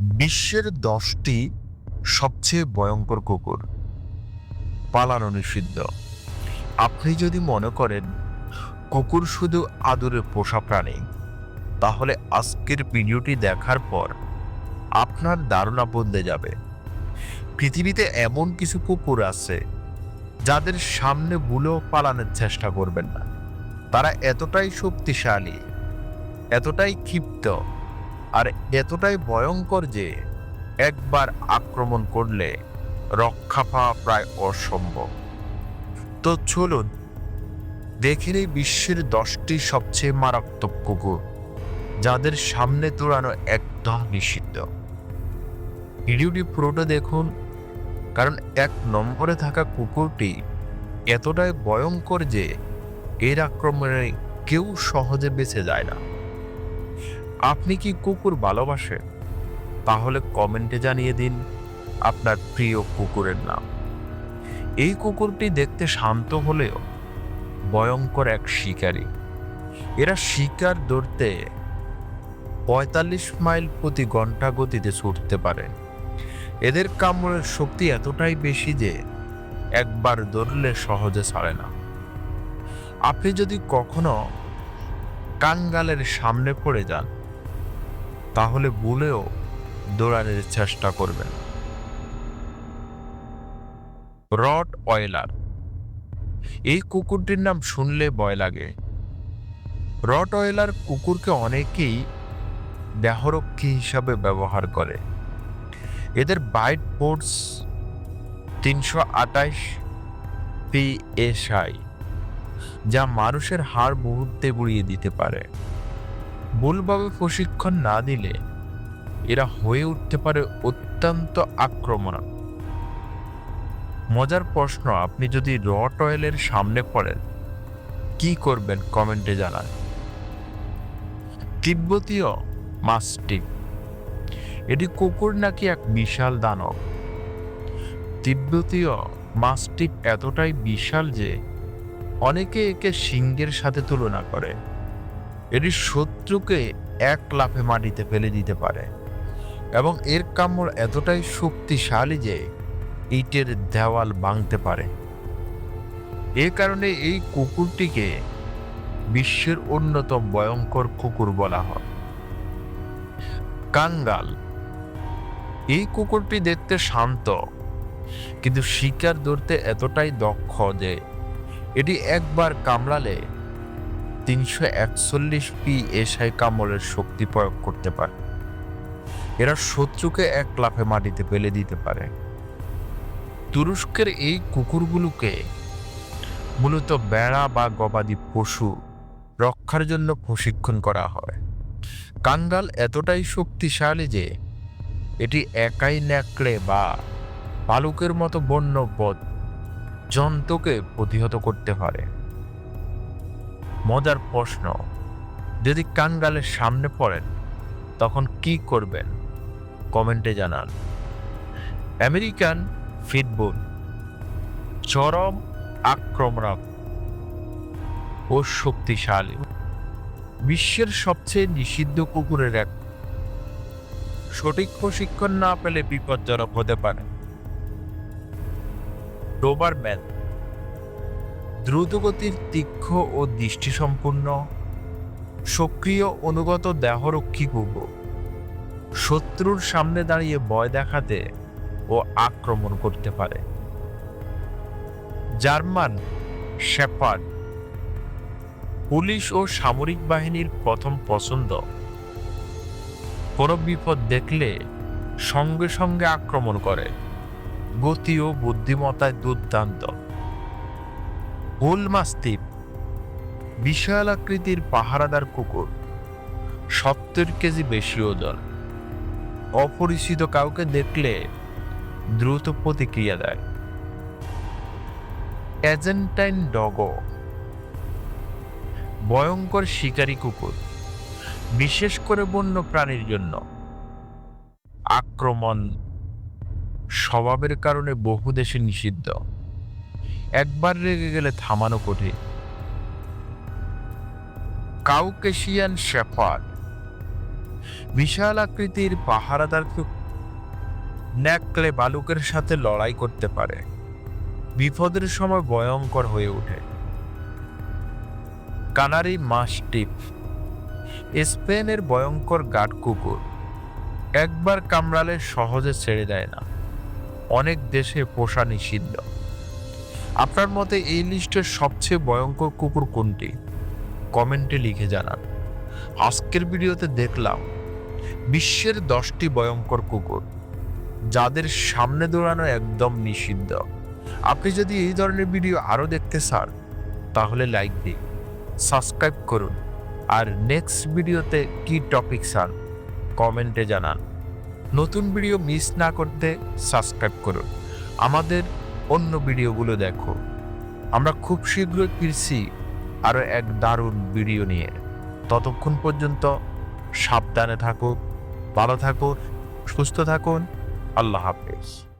বিশ্বের দশটি সবচেয়ে ভয়ঙ্কর কুকুর। পালানো নিষিদ্ধ। আপনি যদি মনে করেন কুকুর শুধু আদরের পোষা প্রাণী, তাহলে আজকের ভিডিওটি দেখার পর আপনার ধারণা বদলে যাবে। পৃথিবীতে এমন কিছু কুকুর আছে যাদের সামনে ভুলেও পালানোর চেষ্টা করবেন না। তারা এতটাই শক্তিশালী, এতটাই ক্ষিপ্ত আর এতটাই ভয়ঙ্কর যে একবার আক্রমণ করলে রক্ষা পাওয়া প্রায় অসম্ভব। তো চলুন, দেখে নেই বিশ্বের দশটি সবচেয়ে মারাত্মক কুকুর, যাদের সামনে তোড়ানো একদম নিষিদ্ধ। ভিডিওটি পুরোটা দেখুন, কারণ এক নম্বরে থাকা কুকুরটি এতটাই ভয়ঙ্কর যে এর আক্রমণে কেউ সহজে বেঁচে যায় না। আপনি কি কুকুর ভালোবাসেন? তাহলে কমেন্টে জানিয়ে দিন আপনার প্রিয় কুকুরের নাম। এই কুকুরটি দেখতে শান্ত হলেও ভয়ঙ্কর এক শিকারী। এরা শিকার ধরতে পঁয়তাল্লিশ মাইল প্রতি ঘণ্টা গতিতে ছুটতে পারে। এদের কামড়ের শক্তি এতটাই বেশি যে একবার ধরলে সহজে ছাড়ে না। আপনি যদি কখনো কাঙ্গালের সামনে পড়ে যান তাহলে বলেও দৌড়ানোর চেষ্টা করবেন। Rottweiler. এই কুকুরটির নাম শুনলে ভয় লাগে। রট অয়েলার কুকুরকে অনেকেই দেহরক্ষী হিসাবে ব্যবহার করে। এদের বাইট ফোর্স তিনশো আটাইশ পিএসআই যা মানুষের হাড় মুহূর্তে গুড়িয়ে দিতে পারে। ভুলভাবে প্রশিক্ষণ না দিলে এরা হয়ে উঠতে পারে অত্যন্ত আক্রমণাত্মক মজার প্রশ্ন, আপনি যদি রট অয়েলের সামনে পড়েন, কি করবেন কমেন্টে জানান। তিব্বতীয় মাস্টিক এটি কুকুর নাকি এক বিশাল দানব? তিব্বতীয় মাস্টিক এতটাই বিশাল যে অনেকে একে সিংহের সাথে তুলনা করে। এটি শত্রুকে এক লাফে মাটিতে ফেলে দিতে পারে। এবং এর কামড় এতটাই শক্তিশালী যে ইটের দেওয়াল ভাঙতে পারে। এ কারণে এই কুকুরটিকে বিশ্বের অন্যতম ভয়ঙ্কর কুকুর বলা হয়। কাঙ্গাল। এই কুকুরটি দেখতে শান্ত, কিন্তু শিকার ধরতে এতটাই দক্ষ যে এটি একবার কামড়ালে তিনশো একচল্লিশ পি এসআই কামলের শক্তি প্রয়োগ করতে পারে। এরা শত্রুকে এক লাফে মাটিতে ফেলে দিতে পারে। তুরস্কের এই কুকুরগুলোকে মূলত বেড়া বা গবাদি পশু রক্ষার জন্য প্রশিক্ষণ করা হয়। কাঙ্গাল এতটাই শক্তিশালী যে এটি একাই ন্যাকড়ে বা পালুকের মতো বন্য জন্তুকে প্রতিহত করতে পারে। মজার প্রশ্ন। যদি কাঙ্গালের সামনে পড়েন, তখন কি করবেন? কমেন্টে জানান। American pit bull. চরম আক্রমণক ও শক্তিশালী। বিশ্বের সবচেয়ে নিষিদ্ধ কুকুরের এক সঠিক প্রশিক্ষণ না পেলে বিপজ্জনক হতে পারে। ডোবারম্যান। দ্রুতগতির তীক্ষ্ণ ও দৃষ্টিসম্পন্ন, সক্রিয় অনুগত দেহরক্ষী কুকুর। শত্রুর সামনে দাঁড়িয়ে ভয় দেখাতে ও আক্রমণ করতে পারে। German shepherd. পুলিশ ও সামরিক বাহিনীর প্রথম পছন্দ। কোনো বিপদ দেখলে সঙ্গে সঙ্গে আক্রমণ করে। গতি ও বুদ্ধিমত্তায় দুর্দান্ত। হুলমাস্তিপ বিশাল আকৃতির পাহারাদার কুকুর, সত্তর কেজি বেশি ওজন। অপরিচিত কাউকে দেখলে দ্রুত প্রতিক্রিয়া দেয়। অ্যাজেন্টাইন ডগো, ভয়ঙ্কর শিকারী কুকুর, বিশেষ করে বন্য প্রাণীর জন্য। আক্রমণ স্বভাবের কারণে বহু দেশে নিষিদ্ধ। একবার রেগে গেলে থামানো কঠিন। কাউকেশিয়ান শেফার্ড। বিশাল আকৃতির পাহারাদার কুকুর ন্যাকলে বালুকের সাথে লড়াই করতে পারে। বিপদের সময় ভয়ঙ্কর হয়ে ওঠে। কানারি মাস্টিপ স্পেনের ভয়ঙ্কর গাঢ় কুকুর। একবার কামড়ালে সহজে ছেড়ে দেয় না। অনেক দেশে পোষা নিষিদ্ধ। আপনার মতে এই লিস্টের সবচেয়ে ভয়ঙ্কর কুকুর কোনটি? কমেন্টে লিখে জানান। আজকের ভিডিওতে দেখলাম, বিশ্বের দশটি ভয়ঙ্কর কুকুর, যাদের সামনে দৌড়ানো একদম নিষিদ্ধ। আপনি যদি এই ধরনের ভিডিও আরও দেখতে চান, তাহলে লাইক দিন, সাবস্ক্রাইব করুন, আর নেক্সট ভিডিওতে কি টপিক চান, কমেন্টে জানান। নতুন ভিডিও মিস না করতে সাবস্ক্রাইব করুন। আমাদের অন্য ভিডিওগুলো দেখো। আমরা খুব শীঘ্রই ফিরছি আরও এক দারুণ ভিডিও নিয়ে। ততক্ষণ পর্যন্ত সাবধানে থাকুক ভালো থাকুক সুস্থ থাকুন। আল্লাহ হাফেজ।